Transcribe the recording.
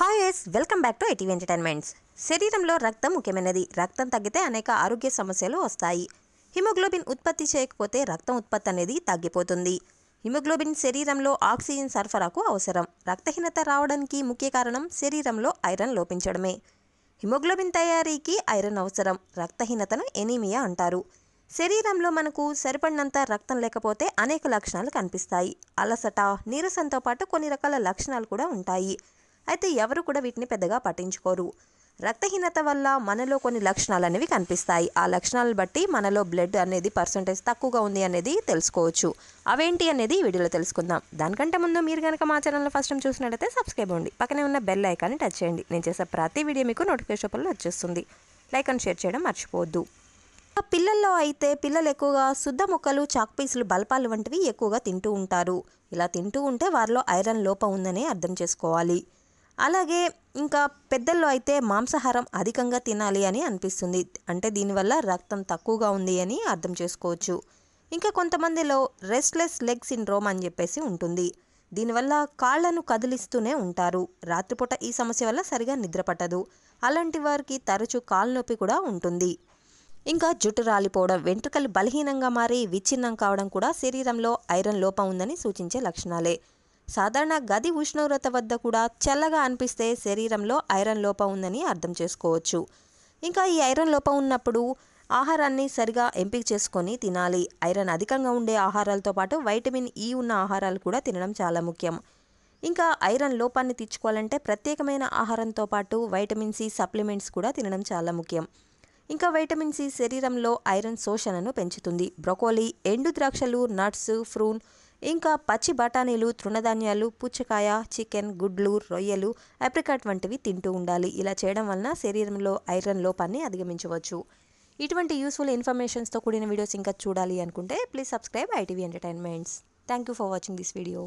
Hi yes welcome back to ATV entertainments శరీరంలో రక్తం ముఖ్యమైనది. రక్తం తగ్గితే అనేక ఆరోగ్య సమస్యలు వస్తాయి. హిమోగ్లోబిన్ ఉత్పత్తి చేయకపోతే రక్తం ఉత్పత్తి అనేది తగ్గిపోతుంది. హిమోగ్లోబిన్ శరీరంలో ఆక్సిజన్ సరఫరాకు అవసరం. రక్తహీనత రావడానికి ముఖ్య కారణం శరీరంలో ఐరన్ లోపించడమే. హిమోగ్లోబిన్ తయారీకి ఐరన్ అవసరం. రక్తహీనతను ఎనీమియా అంటారు. శరీరంలో మనకు సరిపడినంత రక్తం లేకపోతే అనేక లక్షణాలు కనిపిస్తాయి. అలసట నీరసంతో పాటు కొన్ని రకాల లక్షణాలు కూడా ఉంటాయి. అయితే ఎవరు కూడా వీటిని పెద్దగా పట్టించుకోరు. రక్తహీనత వల్ల మనలో కొన్ని లక్షణాలు అనేవి కనిపిస్తాయి. ఆ లక్షణాలను బట్టి మనలో బ్లడ్ అనేది పర్సంటేజ్ తక్కువగా ఉంది అనేది తెలుసుకోవచ్చు. అవేంటి అనేది ఈ వీడియోలో తెలుసుకుందాం. దానికంటే ముందు మీరు కనుక మా ఛానల్లో ఫస్ట్ టైం చూసినట్లయితే సబ్స్క్రైబ్ అవ్వండి. పక్కనే ఉన్న బెల్ ఐకాన్ని టచ్ చేయండి. నేను చేసే ప్రతి వీడియో మీకు నోటిఫికేషన్ రూపంలో వచ్చేస్తుంది. లైక్ అండ్ షేర్ చేయడం మర్చిపోవద్దు. ఆ పిల్లల్లో అయితే పిల్లలు ఎక్కువగా శుద్ధ ముక్కలు చాక్ పీసులు బల్పాలు వంటివి ఎక్కువగా తింటూ ఉంటారు. ఇలా తింటూ ఉంటే వారిలో ఐరన్ లోపం ఉందని అర్థం చేసుకోవాలి. అలాగే ఇంకా పెద్దల్లో అయితే మాంసాహారం అధికంగా తినాలి అని అనిపిస్తుంది. అంటే దీనివల్ల రక్తం తక్కువగా ఉంది అని అర్థం చేసుకోవచ్చు. ఇంకా కొంతమందిలో రెస్ట్లెస్ లెగ్ సిండ్రోమ్ అని చెప్పేసి ఉంటుంది. దీనివల్ల కాళ్ళను కదిలిస్తూనే ఉంటారు. రాత్రిపూట ఈ సమస్య వల్ల సరిగా నిద్ర పట్టదు. అలాంటి వారికి తరచూ కాళ్ళ నొప్పి కూడా ఉంటుంది. ఇంకా జుట్టు రాలిపోవడం వెంట్రుకలు బలహీనంగా మారి విచ్ఛిన్నం కావడం కూడా శరీరంలో ఐరన్ లోపం ఉందని సూచించే లక్షణాలే. సాధారణ గది ఉష్ణోగ్రత వద్ద కూడా చల్లగా అనిపిస్తే శరీరంలో ఐరన్ లోపం ఉందని అర్థం చేసుకోవచ్చు. ఇంకా ఈ ఐరన్ లోపం ఉన్నప్పుడు ఆహారాన్ని సరిగా ఎంపిక చేసుకొని తినాలి. ఐరన్ అధికంగా ఉండే ఆహారాలతో పాటు వైటమిన్ ఈ ఉన్న ఆహారాలు కూడా తినడం చాలా ముఖ్యం. ఇంకా ఐరన్ లోపాన్ని తీర్చుకోవాలంటే ప్రత్యేకమైన ఆహారంతో పాటు వైటమిన్ సి సప్లిమెంట్స్ కూడా తినడం చాలా ముఖ్యం. ఇంకా వైటమిన్ సి శరీరంలో ఐరన్ శోషణను పెంచుతుంది. బ్రొకోలీ ఎండు ద్రాక్షలు నట్స్ ఫ్రూన్ ఇంకా పచ్చి బఠానీలు తృణధాన్యాలు పుచ్చకాయ చికెన్ గుడ్లు రొయ్యలు అప్రికాట్ వంటివి తింటూ ఉండాలి. ఇలా చేయడం వలన శరీరంలో ఐరన్ లోపాన్ని అధిగమించవచ్చు. ఇటువంటి యూస్ఫుల్ ఇన్ఫర్మేషన్స్తో కూడిన వీడియోస్ ఇంకా చూడాలి అనుకుంటే please subscribe ITV entertainments. Thank you for watching this video.